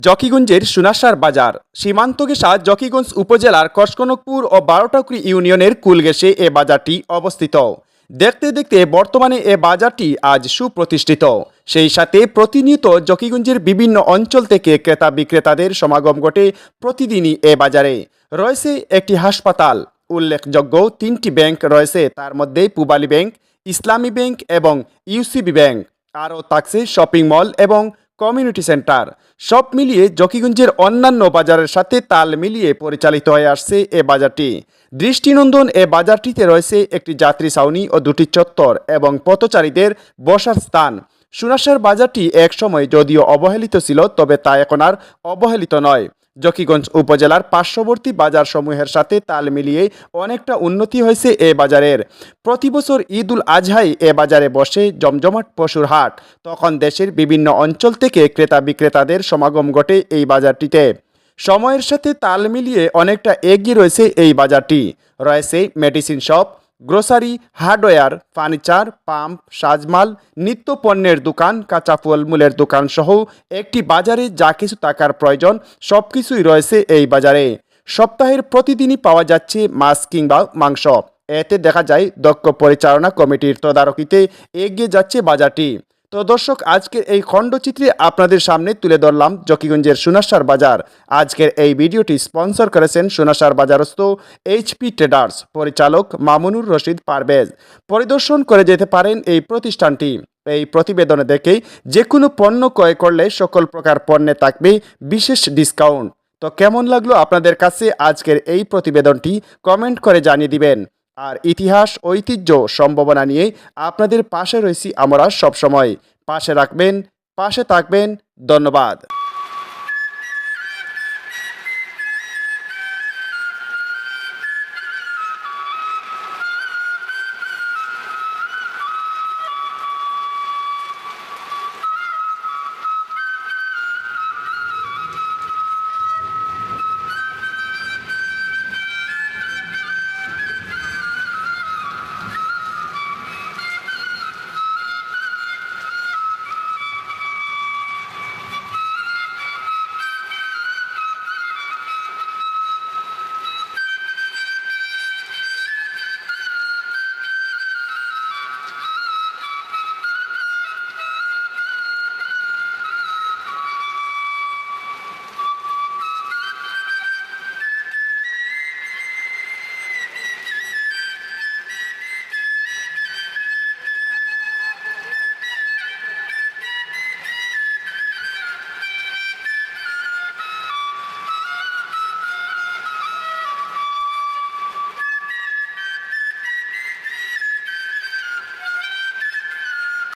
জকিগঞ্জের সুনাসার বাজার। সীমান্ত ঘেঁষা জকিগঞ্জ উপজেলার কসকনকপুর ও বারোটাকুড়ি ইউনিয়নের কুলগেসে এ বাজারটি অবস্থিত। দেখতে দেখতে বর্তমানে এ বাজারটি আজ সুপ্রতিষ্ঠিত। সেই সাথে প্রতিনিয়ত জকিগঞ্জের বিভিন্ন অঞ্চল থেকে ক্রেতা বিক্রেতাদের সমাগম ঘটে প্রতিদিনই এ বাজারে। রয়েছে একটি হাসপাতাল, উল্লেখযোগ্য তিনটি ব্যাংক রয়েছে, তার মধ্যে পূবালী ব্যাংক, ইসলামী ব্যাংক এবং ইউসিবি ব্যাংক। আরও থাকছে শপিং মল এবং কমিউনিটি সেন্টার। সব মিলিয়ে জকিগঞ্জের অন্যান্য বাজারের সাথে তাল মিলিয়ে পরিচালিত হয়ে আসছে এ বাজারটি। দৃষ্টিনন্দন এ বাজারটিতে রয়েছে একটি যাত্রী ছাউনি ও দুটি চত্বর এবং পথচারীদের বসার স্থান। সুনাসার বাজারটি একসময় যদিও অবহেলিত ছিল, তবে তা এখন আর অবহেলিত নয়। জকিগঞ্জ উপজেলার পার্শ্ববর্তী বাজারসমূহের সাথে তাল মিলিয়ে অনেকটা উন্নতি হয়েছে এ বাজারের। প্রতি বছর ঈদ উল আজহাই এ বাজারে বসে জমজমাট পশুর হাট। তখন দেশের বিভিন্ন অঞ্চল থেকে ক্রেতা বিক্রেতাদের সমাগম ঘটে এই বাজারটিতে। সময়ের সাথে তাল মিলিয়ে অনেকটা এগিয়ে রয়েছে এই বাজারটি। রয়েছে medicine shop grocery, hardware, furniture, pump, সাজমাল, নিত্য পণ্যের দোকান, কাঁচা ফলমূলের দোকান সহ একটি বাজারে যা কিছু টাকার প্রয়োজন সব কিছুই রয়েছে এই বাজারে। সপ্তাহের প্রতিদিনই পাওয়া যাচ্ছে মাছ কিংবা মাংস। এতে দেখা যায় দক্ষ পরিচালনা কমিটির তদারকিতে এগিয়ে যাচ্ছে বাজারটি। তো দর্শক, আজকের এই খণ্ডচিত্রে আপনাদের সামনে তুলে ধরলাম জকিগঞ্জের সোনাসার বাজার। আজকের এই ভিডিওটি স্পন্সর করেছেন সোনাসার বাজারস্থ এইচপি ট্রেডার্স, পরিচালক মামুনুর রশিদ পারভেজ। পরিদর্শন করে যেতে পারেন এই প্রতিষ্ঠানটি। এই প্রতিবেদনে দেখেই যে কোনো পণ্য ক্রয় করলে সকল প্রকার পণ্যে থাকবে বিশেষ ডিসকাউন্ট। তো কেমন লাগল আপনাদের কাছে আজকের এই প্রতিবেদনটি? কমেন্ট করে জানিয়ে দিবেন। আর ইতিহাস, ঐতিহ্য সম্ভাবনা নিয়ে আপনাদের পাশে রয়েছি আমরা সবসময়। পাশে রাখবেন, পাশে থাকবেন। ধন্যবাদ।